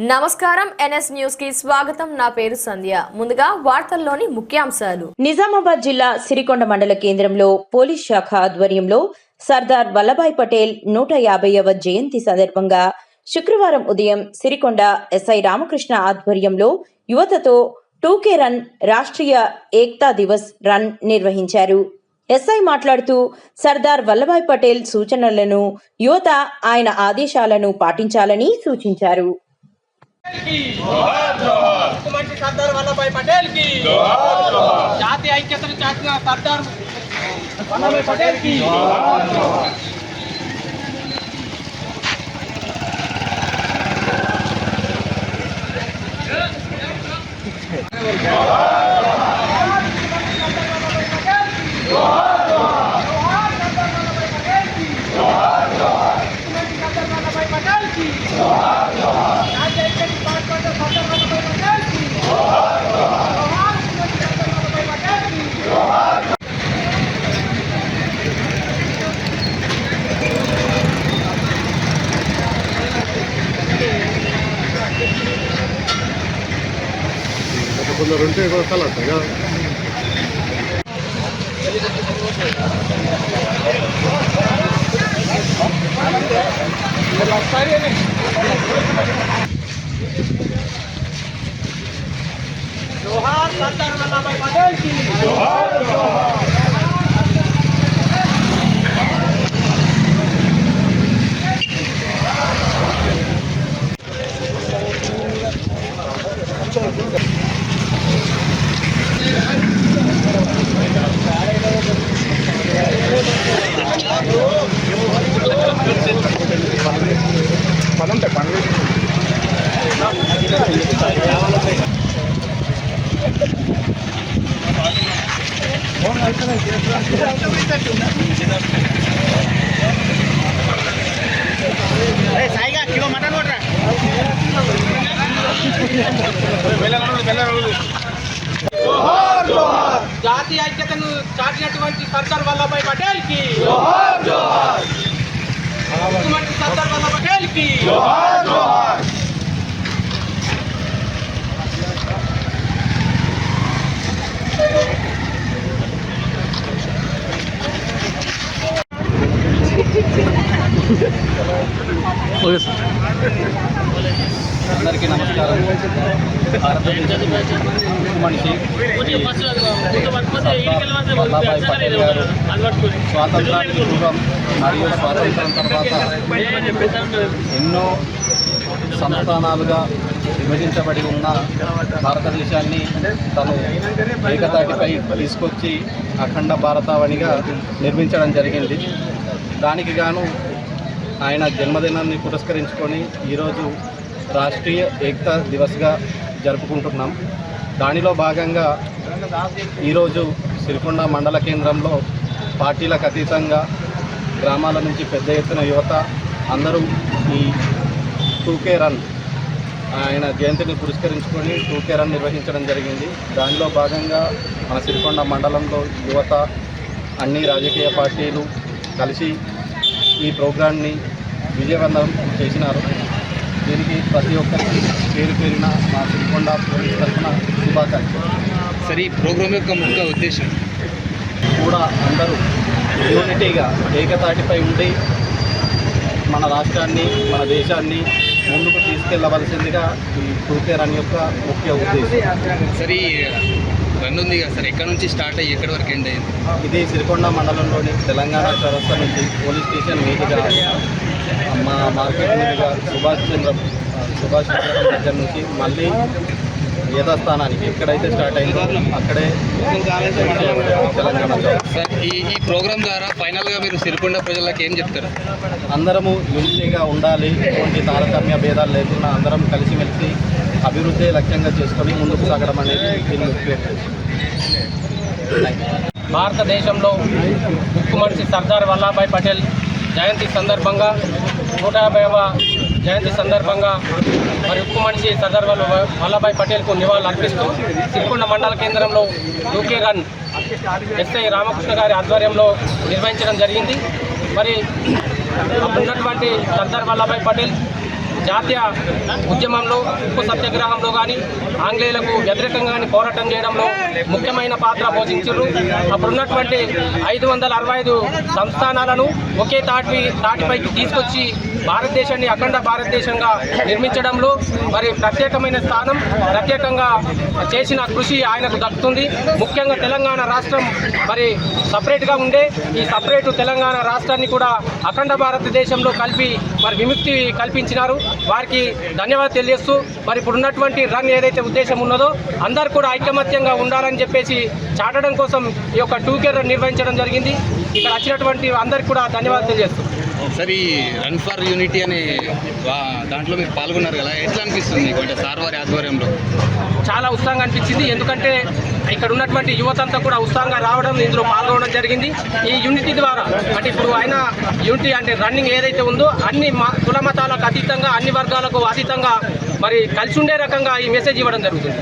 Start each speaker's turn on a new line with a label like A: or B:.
A: నమస్కారం ఎన్ఎస్ న్యూస్కి స్వాగతం. నా పేరు సంధ్య. ముందుగా వార్తల్లోని ముఖ్యాంశాలు.
B: నిజామాబాద్ జిల్లా సిరికొండ మండల కేంద్రంలో పోలీస్ శాఖ ఆధ్వర్యంలో సర్దార్ వల్లభాయ్ పటేల్ నూట యాభైవ జయంతి సందర్భంగా శుక్రవారం ఉదయం సిరికొండ ఎస్ఐ రామకృష్ణ ఆధ్వర్యంలో యువతతో two K run Rashtriya Ekta Divas run నిర్వహించారు. ఎస్ఐ మాట్లాడుతూ సర్దార్ వల్లభాయ్ పటేల్ సూచనలను యువత ఆయన ఆదేశాలను పాటించాలని సూచించారు.
C: ముఖ్యమంత్రి సర్దార్ వల్లభాయ్ పటేల్కి జాతీయ ఐక్యతను చాటిన సర్దార్ వల్లభాయ్ పటేల్కి వల్లభాయ్
D: కొందరు ఉంటే కూడా కలర్ కదా
C: జోహార్ వల్లభాయ్ పటేల్కి ముఖ్యమంత్రి సర్దార్ వల్లభాయ్ పటేల్కి
D: ఓకే సార్
E: అందరికీ నమస్కారం. భారతదేశ మనిషి పటేల్ గారు స్వాతంత్రానికి పూర్వం మరియు స్వాతంత్రం తర్వాత ఎన్నో సంస్థానాలుగా విభజించబడి ఉన్న భారతదేశాన్ని తను ఏకతాటిపై తీసుకొచ్చి అఖండ భారతావనిగా నిర్మించడం జరిగింది. దానికి గాను ఆయన జన్మదినాన్ని పురస్కరించుకొని ఈరోజు రాష్ట్రీయ ఏకతా దివస్గా జరుపుకుంటున్నాం. దానిలో భాగంగా ఈరోజు సిరికొండ మండల కేంద్రంలో పార్టీలకు అతీతంగా గ్రామాల నుంచి పెద్ద ఎత్తున యువత అందరూ ఈ టూకే రన్ ఆయన జయంతిని పురస్కరించుకొని టూకే రన్ నిర్వహించడం జరిగింది. దానిలో భాగంగా మన సిరికొండ మండలంలో యువత అన్ని రాజకీయ పార్టీలు కలిసి ఈ ప్రోగ్రాంని విజయవంతం చేసినారు. దీనికి ప్రతి ఒక్కరికి పేరు పేరిన మా సిరికొండ పోలీస్ తరఫున శుభాకాంక్షలు.
F: సరే ఈ ప్రోగ్రామ్ యొక్క ముఖ్య ఉద్దేశం?
E: కూడా అందరూ యూనిటీగా ఏకతాటిపై ఉండి మన రాష్ట్రాన్ని మన దేశాన్ని ముందుకు తీసుకెళ్ళవలసిందిగా ఈ టూకే రన్ యొక్క ముఖ్య ఉద్దేశం.
F: సరే రన్ ఉంది కదా సార్. ఎక్కడ నుంచి స్టార్ట్ అయ్యి ఎక్కడి వరకు ఎండ్ అయింది?
E: ఇది సిరికొండ మండలంలోని తెలంగాణ చౌరస్తా నుంచి పోలీస్ స్టేషన్ మీదుగా. మా మార్కెట్ మీదుగా సుభాష్ చంద్ర సుభాష్ చంద్ర దగ్గర నుంచి మళ్ళీ యథాస్థానానికి ఎక్కడైతే స్టార్ట్ అయిందో అక్కడే తెలంగాణ చౌరస్తా
F: సార్ ఈ ఈ ప్రోగ్రామ్ ద్వారా ఫైనల్గా మీరు సిరికొండ ప్రజలకు ఏం చెప్తారు
E: అందరము యూనిటీగా ఉండాలి ఎటువంటి తారతమ్య భేదాలు లేకుండా అందరం కలిసిమెలిసి అభివృద్ధి లక్ష్యంగా చేసుకొని ముందుకు సాగడం అనేది దీని.
C: భారతదేశంలో ముఖ్యమంత్రి సర్దార్ వల్లభాయ్ పటేల్ జయంతి సందర్భంగా నూట యాభైవ జయంతి సందర్భంగా మరి ఉక్కు మనిషి సర్దార్ వల్లభాయ్ పటేల్కు నివాళులు అర్పిస్తూ సిరికొండ మండల కేంద్రంలో యూకే రన్ ఎస్ఐ రామకృష్ణ గారి ఆధ్వర్యంలో నిర్వహించడం జరిగింది. మరి ఉన్నటువంటి సర్దార్ వల్లభాయ్ పటేల్ జాతీయ ఉద్యమంలో ఉప్పు సత్యాగ్రహంలో కానీ ఆంగ్లేయులకు వ్యతిరేకంగా కానీ పోరాటం చేయడంలో ముఖ్యమైన పాత్ర పోషించారు అప్పుడున్నటువంటి ఐదు వందల అరవై ఐదు సంస్థానాలను ఒకే తాటి తాటిపైకి తీసుకొచ్చి భారతదేశాన్ని అఖండ భారతదేశంగా నిర్మించడంలో మరి ప్రత్యేకమైన స్థానం ప్రత్యేకంగా చేసిన కృషి ఆయనకు దక్కుతుంది. ముఖ్యంగా తెలంగాణ రాష్ట్రం మరి సపరేట్గా ఉండే ఈ సపరేటు తెలంగాణ రాష్ట్రాన్ని కూడా అఖండ భారతదేశంలో కలిపి మరి విముక్తి కల్పించినారు. వారికి ధన్యవాదాలు తెలియజేస్తూ మరి ఇప్పుడు ఉన్నటువంటి రన్ ఏదైతే ఉద్దేశం ఉన్నదో అందరు కూడా ఐకమత్యంగా ఉండాలని చెప్పేసి చాటడం కోసం ఈ యొక్క టూ కేర్ నిర్వహించడం జరిగింది. ఇక్కడ వచ్చినటువంటి అందరికి కూడా ధన్యవాదాలు తెలియజేస్తూ
F: సార్ ఈ రన్ ఫర్ యూనిటీ అనే దాంట్లో మీరు పాల్గొన్నారు కదా. ఎట్లా అనిపిస్తుంది మీకు? అంటే సార్ వారి ఆధ్వర్యంలో.
C: చాలా ఉత్సాహంగా అనిపించింది. ఎందుకంటే ఇక్కడ ఉన్నటువంటి యువతంతా కూడా ఉత్సాహంగా రావడం ఇందులో పాల్గొనడం జరిగింది. ఈ యూనిటీ ద్వారా. అంటే ఇప్పుడు ఆయన యూనిటీ అంటే రన్నింగ్ ఏదైతే ఉందో అన్ని మ- కుల మతాలకు అతీతంగా అన్ని వర్గాలకు అతీతంగా మరి కలిసి ఉండే రకంగా ఈ మెసేజ్ ఇవ్వడం జరుగుతుంది.